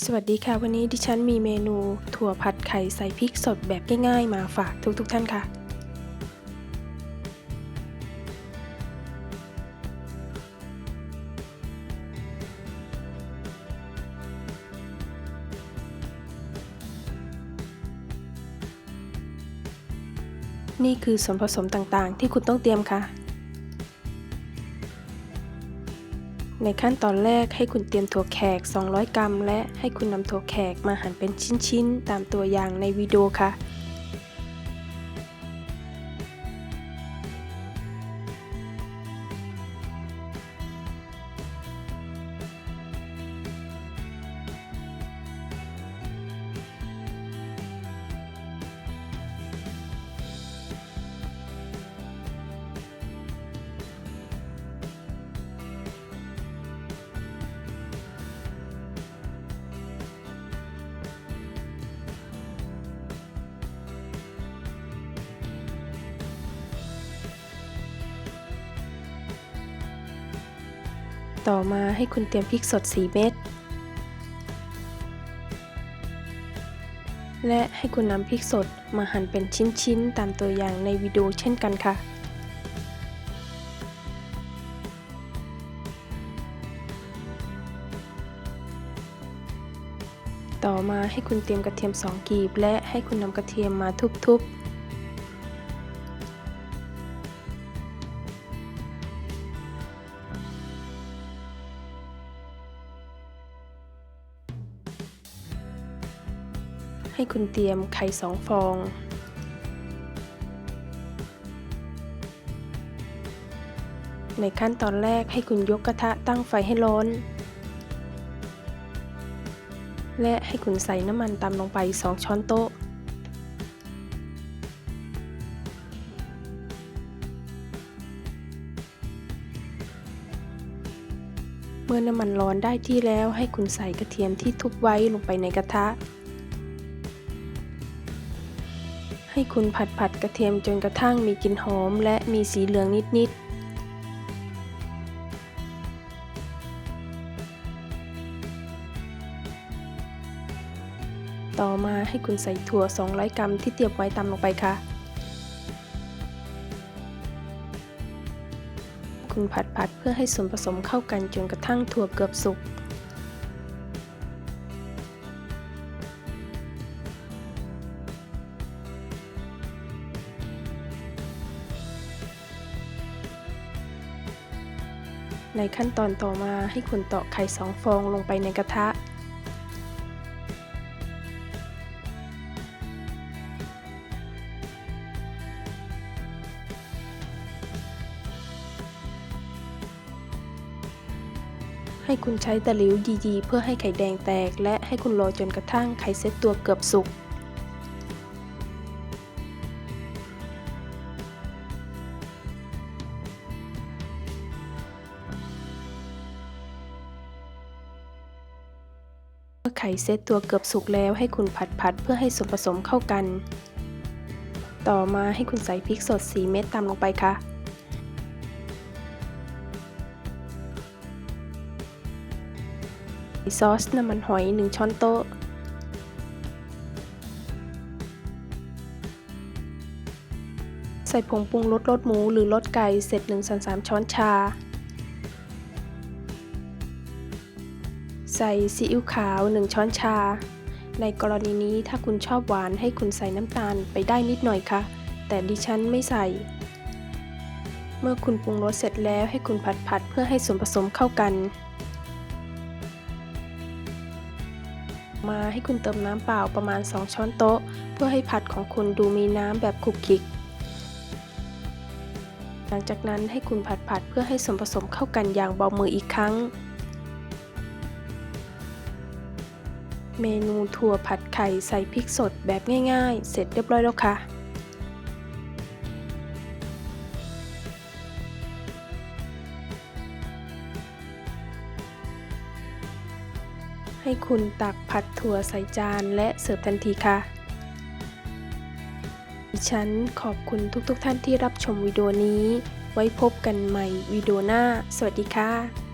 สวัสดีค่ะ วันนี้ดิฉันมีเมนูถั่วผัดไข่ใส่พริกสดแบบง่ายๆ มาฝากทุกๆทท่านค่ะ นี่คือส่วนผสมต่างๆ ที่คุณต้องเตรียมค่ะ ในขั้นตอนแรกให้คุณเตรียมถั่วแขก 200 กรัม และให้คุณนำถั่วแขกมาหั่นเป็นชิ้นๆ ตามตัวอย่างในวิดีโอค่ะ ต่อมาให้คุณเตรียมพริกสด 4 เม็ด และให้คุณนำพริกสดมาหั่นเป็นชิ้นๆ ตามตัวอย่างในวิดีโอเช่นกันค่ะ ต่อมาให้คุณเตรียมกระเทียม 2 กีบ และให้คุณนำกระเทียมมาทุบๆ ให้คุณเตรียมไข่สองฟอง ในขั้นตอนแรกให้คุณยกกระทะตั้งไฟให้ร้อน และให้คุณใส่น้ำมันตามลงไป 2 ช้อนโต๊ะเมื่อน้ำมันร้อนได้ที่แล้วให้คุณใส่กระเทียมที่ทุบไว้ลงไปในกระทะ ให้คุณผัดผัดกระเทียมจนกระทั่งมีกลิ่นหอมและมีสีเหลืองนิดๆต่อมาให้คุณใส่ถั่ว 200 กรัมที่เตรียมไว้ตามลงไปค่ะ คุณผัดผัดเพื่อให้ส่วนผสมเข้ากันจนกระทั่งถั่วเกือบสุก ในขั้นตอนต่อมาให้คุณตอกไข่สองฟองลงไปในกระทะ ให้คุณใช้ตะหลิวดีๆเพื่อให้ไข่แดงแตก และให้คุณรอจนกระทั่งไข่เซ็ตตัวเกือบสุก เมื่อไข่เซตตัวเกือบสุกแล้วให้คุณผัดผัดเพื่อให้ส่วนผสมเข้ากัน ต่อมาให้คุณใส่พริกสด 4 เม็ดตามลงไปค่ะ ซอสน้ำมันหอย 1 ช้อนโต๊ะ ใส่ผงปรุงรสรสหมูหรือรสไก่เสร็จ1ส่วน3ช้อนชา ใส่ซีอิ๊วขาว 1 ช้อนชา ในกรณีนี้ถ้าคุณชอบหวานให้คุณใส่น้ำตาลไปได้นิดหน่อยค่ะ แต่ดิฉันไม่ใส่ เมื่อคุณปรุงรสเสร็จแล้วให้คุณผัดผัดเพื่อให้ส่วนผสมเข้ากัน มาให้คุณเติมน้ำเปล่าประมาณ 2 ช้อนโต๊ะ เพื่อให้ผัดของคุณดูมีน้ำแบบคลุกคลิก หลังจากนั้นให้คุณผัดผัดเพื่อให้ส่วนผสมเข้ากันอย่างเบามืออีกครั้ง เมนูถั่วผัดไข่ใส่พริกสดแบบง่ายๆ เสร็จเรียบร้อยแล้วค่ะให้คุณตักผัดถั่วใส่จานและเสิร์ฟทันทีค่ะ ดิฉันขอบคุณทุกๆทท่านที่รับชมวิดีโอนี้ ไว้พบกันใหม่วิดีโอหน้า สวัสดีค่ะ